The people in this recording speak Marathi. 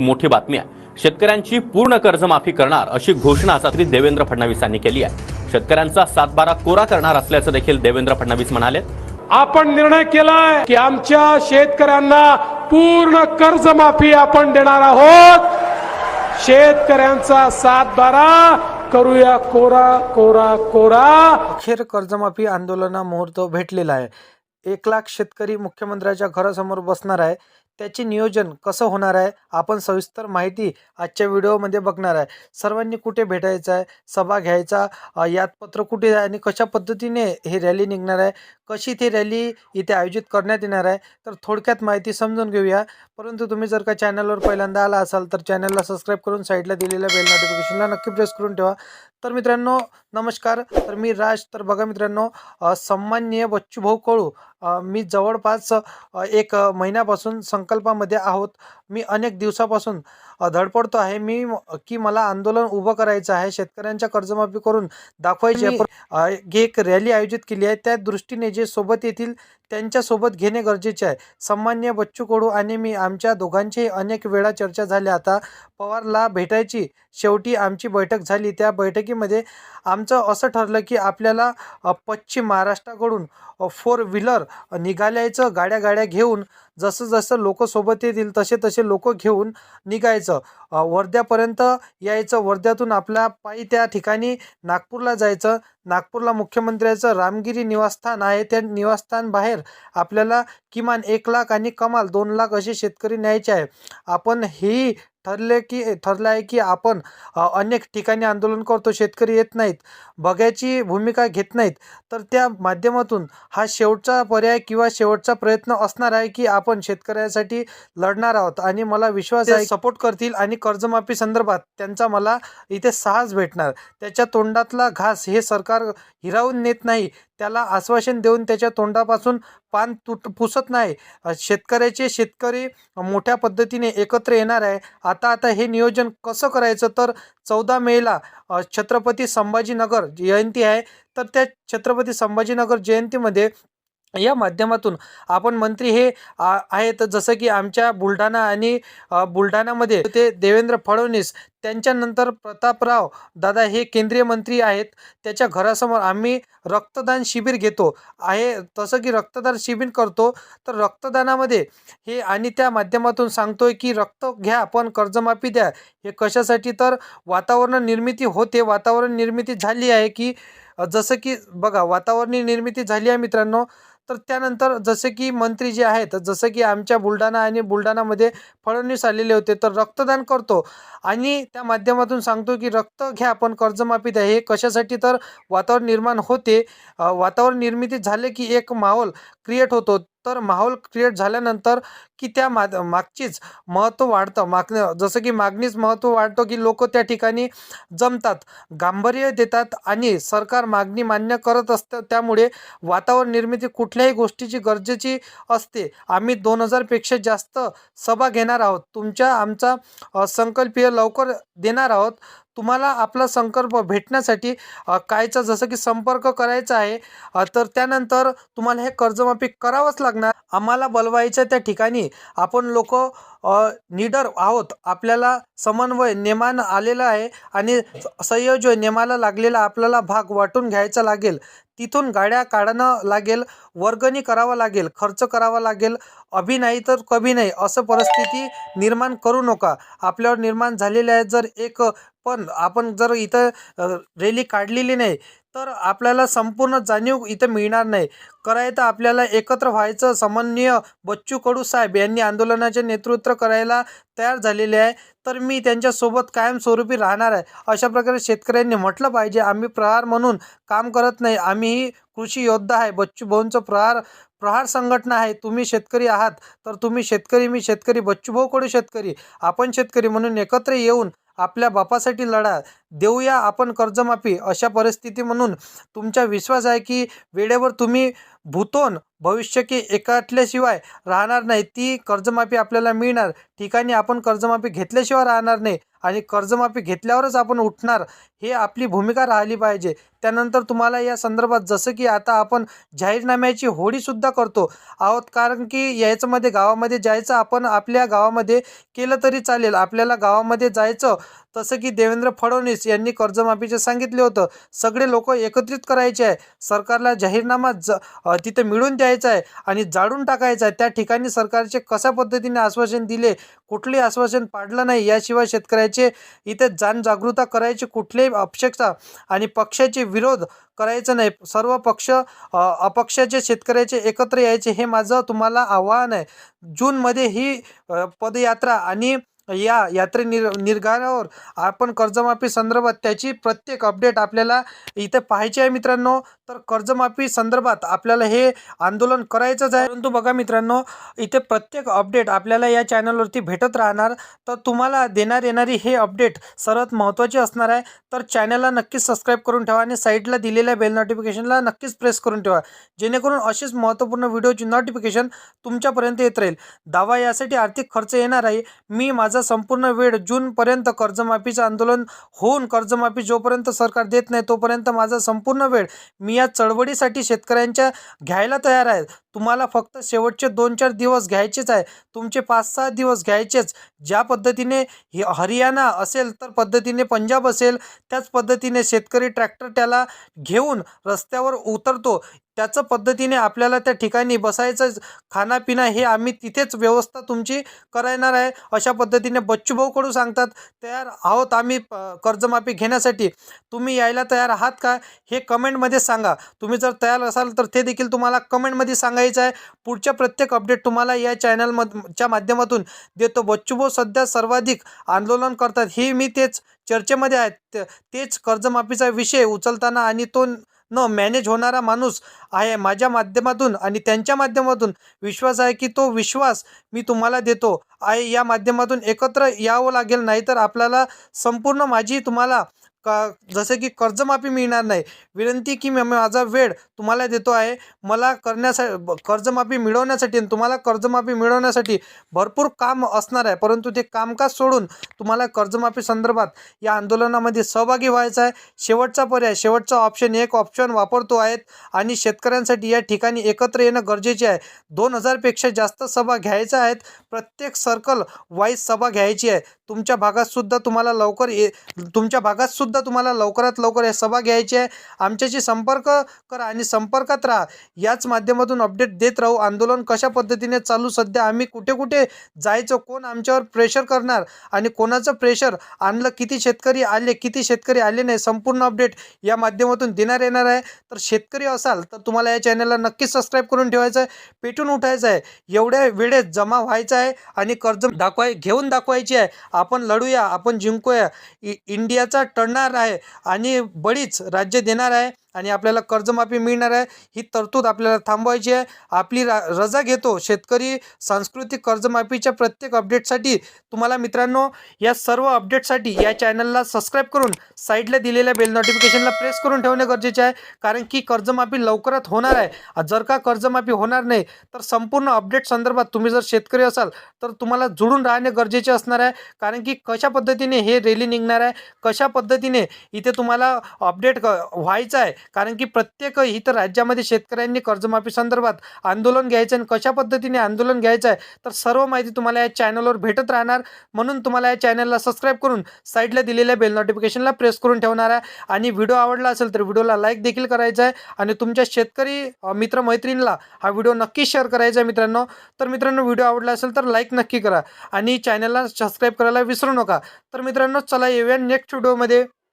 मोठी बातमी आहे. शेतकऱ्यांची पूर्ण कर्जमाफी करणार अशी घोषणा रात्री देवेंद्र फडणवीसांनी केली आहे. शेतकऱ्यांचा सातबारा कोरा करणार असल्याचं देखील देवेंद्र फडणवीस म्हणाले आपण निर्णय केलाय की आमच्या शेतकऱ्यांना पूर्ण कर्जमाफी आपण देणार आहोत. शेतकऱ्यांचा सातबारा करूया कोरा कोरा कोरा. अखेर कर्जमाफी आंदोलना मुहूर्त भेटलेला आहे. एक लाख शेतकरी मुख्यमंत्र्याच्या घरासमोर बसणार आहे. त्याचे नियोजन कसं होणार आहे आपण सविस्तर माहिती आजच्या व्हिडिओमध्ये बघणार आहे. सर्वांनी कुठे भेटायचं आहे सभा घ्यायचा यात पत्र कुठे आहे आणि कशा पद्धतीने ही रॅली निघणार आहे कशी ती रॅली इथे आयोजित करण्यात येणार आहे तर थोडक्यात माहिती समजून घेऊया. परंतु तुम्ही जर का चॅनलवर पहिल्यांदा आला असाल तर चॅनलला सबस्क्राईब करून साईडला दिलेल्या बेल नोटिफिकेशनला नक्की प्रेस करून ठेवा. तर मित्रांनो नमस्कार. तर मी राज. तर बघा मित्रांनो सन्माननीय बच्चूभाऊ कळू मी जवळपास एक महिन्यापासून संक संकल्पामध्ये आहोत. मी अनेक दिवसापासून धडपडतो आहे. मी म- की मला आंदोलन उभं करायचं आहे. शेतकऱ्यांच्या कर्जमाफी करून दाखवायची एक रॅली आयोजित केली आहे. त्या दृष्टीने जे सोबत येतील त्यांच्यासोबत घेणे गरजेचे आहे. सन्मान्य बच्चू कडू आणि मी आमच्या दोघांची अनेक वेळा चर्चा झाली आता पवारला भेटायची शेवटी आमची बैठक झाली. त्या बैठकीमध्ये आमचं असं ठरलं की आपल्याला पश्चिम महाराष्ट्राकडून फोर व्हीलर निघाल्याचं गाड्या गाड्या घेऊन जसं जसं लोक सोबत येतील तसे तसे लोक घेऊन निघायचं. अ, वर्ध्यापर्यंत यायचं. वर्ध्यातून आपल्या पायी त्या ठिकाणी नागपूरला जायचं. नागपूरला मुख्यमंत्र्याचं रामगिरी निवासस्थान आहे. त्या निवासस्थान बाहेर आपल्याला किमान एक लाख आणि कमाल दोन लाख असे शेतकरी न्यायचे आहे. आपण ही ठरले की ठरलं आहे की आपण अनेक ठिकाणी आंदोलन करतो शेतकरी येत नाहीत बघायची भूमिका घेत नाहीत तर त्या माध्यमातून हा शेवटचा पर्याय किंवा शेवटचा प्रयत्न असणार आहे की आपण शेतकऱ्यासाठी लढणार आहोत. आणि मला विश्वास आहे सपोर्ट करतील आणि कर्जमाफी संदर्भात त्यांचा मला इथे साहस भेटणार. त्याच्या तोंडातला घास हे सरकार हिरावून नेत नाही. त्याला आश्वासन देऊन त्याच्या तोंडापासून पान तुट पुसत नाही. शेतकऱ्याचे शेतकरी मोठ्या पद्धतीने एकत्र येणार आहे. आता आता हे नियोजन कसं करायचं? तर चौदा मेला छत्रपती संभाजीनगर जयंती आहे. तर त्या छत्रपती संभाजीनगर जयंतीमध्ये या माध्यमातून आपण मंत्री हे आ- आहेत. जसं की आमच्या बुलढाणा आणि बुलढाणामध्ये ते देवेंद्र फडणवीस त्यांच्यानंतर प्रतापराव दादा हे केंद्रीय मंत्री आहेत. त्याच्या घरासमोर आम्ही रक्तदान शिबिर घेतो. आहे तसं की रक्तदान शिबिर करतो. तर रक्तदानामध्ये हे आणि त्या माध्यमातून सांगतोय की रक्त घ्या पण कर्जमाफी द्या. हे कशासाठी? तर वातावरण निर्मिती होते. वातावरण निर्मिती झाली आहे की जसं की बघा वातावरणीय निर्मिती झाली आहे मित्रांनो तर त्यानंतर जसे की मंत्री जे आहेत जसं की आमच्या बुलढाणा आणि बुलढाणामध्ये फडणवीस आलेले होते तर रक्तदान करतो. आणि त्या माध्यमातून सांगतो की रक्त घ्या आपण कर्जमाफी द्या. हे कशासाठी तर वातावरण निर्माण होते. वातावरण निर्मिती झाले की एक माहोल क्रिएट होतो. तर माहोल क्रिएट झाल्यानंतर की त्या मा मागचीच महत्त्व वाढतं. माग जसं की मागणीच महत्त्व वाढतं की लोक त्या ठिकाणी जमतात गांभीर्य देतात आणि सरकार मागणी मान्य करत असतं. त्यामुळे वातावरण निर्मिती कुठल्याही गोष्टीची गरजेची असते. आम्ही दोन हजारपेक्षा जास्त सभा घेणार आहोत. तुमच्या आमचा संकल्पीय लवकर देणार आहोत. तुम्हाला आपला संकल्प भेटण्यासाठी कायचा जसं की संपर्क करायचा आहे तर त्यानंतर तुम्हाला हे कर्जमाफी करावंच लागणार. आम्हाला बलवायच्या त्या ठिकाणी. आपण लोक निडर आहोत. आपल्याला समन्वय नेमान आलेला आहे आणि स- संयोजन नेमाला लागलेला आपल्याला भाग वाटून घ्यायचा लागेल. तिथून गाड्या काढणं लागेल वर्गणी करावं लागेल खर्च करावा लागेल अभि नाही तर कभी नाही असं परिस्थिती निर्माण करू नका. आपल्यावर निर्माण झालेले आहे जर एक पण आपण जर इथं रॅली काढलेली नाही तर आपल्याला संपूर्ण जाणीव इथं मिळणार नाही. करायचं आपल्याला एकत्र व्हायचं समन्वय बच्चू कडू साहेब यांनी आंदोलनाचे नेतृत्व करायला तयार झालेले आहे. तर मी त्यांच्यासोबत कायमस्वरूपी राहणार आहे. अशा प्रकारे शेतकऱ्यांनी म्हटलं पाहिजे आम्ही प्रहार म्हणून काम करत नाही. आम्हीही कृषी योद्धा आहे. बच्चू भाऊंचं प्रहार प्रहार संघटना आहे. तुम्ही शेतकरी आहात. तर तुम्ही शेतकरी मी शेतकरी बच्चूभाऊ कडू शेतकरी. आपण शेतकरी म्हणून एकत्र येऊन आपल्या बापासाठी लढा. देऊया आपण कर्जमाफी अशा परिस्थिती म्हणून तुमचा विश्वास आहे की वेळेवर तुम्ही भूतोन भविष्य की एकाटल्याशिवाय राहणार नाही. ती कर्जमाफी आपल्याला मिळणार. ठिकाणी आपण कर्जमाफी घेतल्याशिवाय राहणार नाही आणि कर्जमाफी घेतल्यावरच आपण उठणार. हे आपली भूमिका राहिली पाहिजे. त्यानंतर तुम्हाला या संदर्भात जसं की आता आपण जाहीरनाम्याची होळीसुद्धा करतो. आहोत कारण की याच्यामध्ये गावामध्ये जायचं आपण आपल्या गावामध्ये केलं तरी चालेल. आपल्याला गावामध्ये जायचं तसं की देवेंद्र फडणवीस यांनी कर्जमाफीचे सांगितले होतं. सगळे लोक एकत्रित करायचे आहे. सरकारला जाहीरनामा ज तिथं तिथे मिळून द्यायचा आहे आणि जाळून टाकायचा आहे. त्या ठिकाणी सरकारचे कशा पद्धतीने आश्वासन दिले कुठलेही आश्वासन पाडलं नाही याशिवाय शेतकऱ्याचे इथे जाणजागृता करायची कुठल्याही अपेक्षा आणि पक्षाचे विरोध करायचं नाही. सर्व पक्ष अपक्षाचे शेतकऱ्याचे एकत्र यायचे हे माझं तुम्हाला आव्हान आहे. जूनमध्ये ही पदयात्रा आणि या यात्रे निर निर्गारावर आपण कर्जमाफी संदर्भात त्याची प्रत्येक अपडेट आपल्याला इथं पाहायची आहे मित्रांनो. तर कर्जमाफी संदर्भात आपल्याला हे आंदोलन करायचंच आहे. परंतु बघा मित्रांनो इथे प्रत्येक अपडेट आपल्याला या चॅनलवरती भेटत राहणार. तर तुम्हाला देणार येणारी हे अपडेट सर्वात महत्त्वाची असणार आहे. तर चॅनलला नक्कीच सबस्क्राईब करून ठेवा आणि साईडला दिलेल्या बेल नोटिफिकेशनला नक्कीच प्रेस करून ठेवा. जेणेकरून असेच महत्त्वपूर्ण व्हिडिओची नोटिफिकेशन तुमच्यापर्यंत येत राहील. दावा यासाठी आर्थिक खर्च येणार आहे. मी माझा संपूर्ण वेळ जूनपर्यंत कर्जमाफीचं आंदोलन होऊन कर्जमाफी जोपर्यंत सरकार देत नाही तोपर्यंत माझा संपूर्ण वेळ मी या चळवळीसाठी शेतकऱ्यांच्या घ्यायला तयार आहेत. तुम्हाला फक्त शेवटचे दोन चार दिवस घ्यायचेच आहे. तुमचे पाच सहा दिवस घ्यायचेच. ज्या पद्धतीने हरियाणा असेल तर पद्धतीने पंजाब असेल त्याच पद्धतीने शेतकरी ट्रॅक्टर त्याला घेऊन रस्त्यावर उतरतो. त्याचं पद्धतीने आपल्याला त्या ठिकाणी बसायचं खानापिना हे आम्ही तिथेच व्यवस्था तुमची करायणार आहे. अशा पद्धतीने बच्चूभाऊ कडू सांगतात तयार आहोत आम्ही कर्जमाफी घेण्यासाठी. तुम्ही यायला तयार आहात का? हे कमेंटमध्ये सांगा. तुम्ही जर तयार असाल तर ते देखील तुम्हाला कमेंटमध्ये सांगायचं आहे. पुढच्या प्रत्येक अपडेट तुम्हाला या चॅनलमधच्या माध्यमातून देतो. बच्चूभाऊ सध्या सर्वाधिक आंदोलन करतात. हे मी तेच चर्चेमध्ये आहेत. तेच कर्जमाफीचा विषय उचलताना आणि तो न मॅनेज होणारा माणूस आहे माझ्या माध्यमातून आणि त्यांच्या माध्यमातून. विश्वास आहे की तो विश्वास मी तुम्हाला देतो. आहे या माध्यमातून एकत्र यावं लागेल नाहीतर आपल्याला संपूर्ण माझी तुम्हाला का जसे की कर्जमाफी मिळणार नाही. विनंती की मी माझा वेळ तुम्हाला देतो आहे. मला करण्यासा कर्जमाफी मिळवण्यासाठी आणि तुम्हाला कर्जमाफी मिळवण्यासाठी भरपूर काम असणार आहे. परंतु ते कामकाज सोडून तुम्हाला कर्जमाफी संदर्भात या आंदोलनामध्ये सहभागी व्हायचं आहे. शेवटचा पर्याय शेवटचा ऑप्शन एक ऑप्शन वापरतो आहेत आणि शेतकऱ्यांसाठी या ठिकाणी एकत्र येणं गरजेचे आहे. दोन हजारपेक्षा जास्त सभा घ्यायच्या आहेत. प्रत्येक सर्कल वाईज सभा घ्यायची आहे. तुमच्या भागातसुद्धा तुम्हाला लवकर ये तुमच्या भागातसुद्धा तुम्हाला लवकरात लवकर या सभा घ्यायची आहे. आमच्याशी संपर्क करा आणि संपर्कात राहा. याच माध्यमातून अपडेट देत राहू. आंदोलन कशा पद्धतीने चालू? सध्या आम्ही कुठे कुठे जायचं? कोण आमच्यावर प्रेशर करणार? आणि कोणाचं प्रेशर आणलं किती शेतकरी आले किती शेतकरी आले नाही? संपूर्ण अपडेट या माध्यमातून देणार येणार आहे. तर शेतकरी असाल तर तुम्हाला या चॅनलला नक्कीच सबस्क्राईब करून ठेवायचं आहे. पेटून उठायचं आहे. एवढ्या वेळेत जमा व्हायचं आहे आणि कर्ज दाखवाय घेऊन दाखवायची आहे. आपण लढूया आपण जिंकूया. इ इंडियाचा टळणार आहे आणि बळीच राज्य देणार आहे. आणि आपल्याला कर्जमाफी मिळणार आहे. ही तरतूद आपल्याला थांबवायची आहे. आपली रा रजा घेतो. शेतकरी सांस्कृतिक कर्जमाफीच्या प्रत्येक अपडेटसाठी तुम्हाला मित्रांनो या सर्व अपडेटसाठी या चॅनलला सबस्क्राईब करून साईडला दिलेल्या बेल नोटिफिकेशनला प्रेस करून ठेवणे गरजेचे आहे. कारण की कर्जमाफी लवकरात होणार आहे. जर का कर्जमाफी होणार नाही तर संपूर्ण अपडेट संदर्भात तुम्ही जर शेतकरी असाल तर तुम्हाला जुळून राहणे गरजेचे असणार आहे. कारण की कशा पद्धतीने हे रॅली निघणार आहे? कशा पद्धतीने इथे तुम्हाला अपडेट क व्हायचं आहे? कारण की प्रत्येक इतर राज्यामध्ये शेतकऱ्यांनी कर्जमाफी संदर्भात आंदोलन घ्यायचं आणि कशा पद्धतीने आंदोलन घ्यायचं आहे तर सर्व माहिती तुम्हाला या चॅनलवर भेटत राहणार. म्हणून तुम्हाला या चॅनलला सबस्क्राईब करून साईडला दिलेल्या बेल नोटिफिकेशनला प्रेस करून ठेवणार आहे. आणि व्हिडिओ आवडला असेल तर व्हिडिओला लाईक देखील करायचा आहे. आणि तुमच्या शेतकरी मित्रमैत्रिणीला हा व्हिडिओ नक्की शेअर करायचा आहे मित्रांनो. तर मित्रांनो व्हिडिओ आवडला असेल तर लाईक नक्की करा. आणि चॅनलला सबस्क्राईब करायला विसरू नका. तर मित्रांनो चला येऊया नेक्स्ट व्हिडिओमध्ये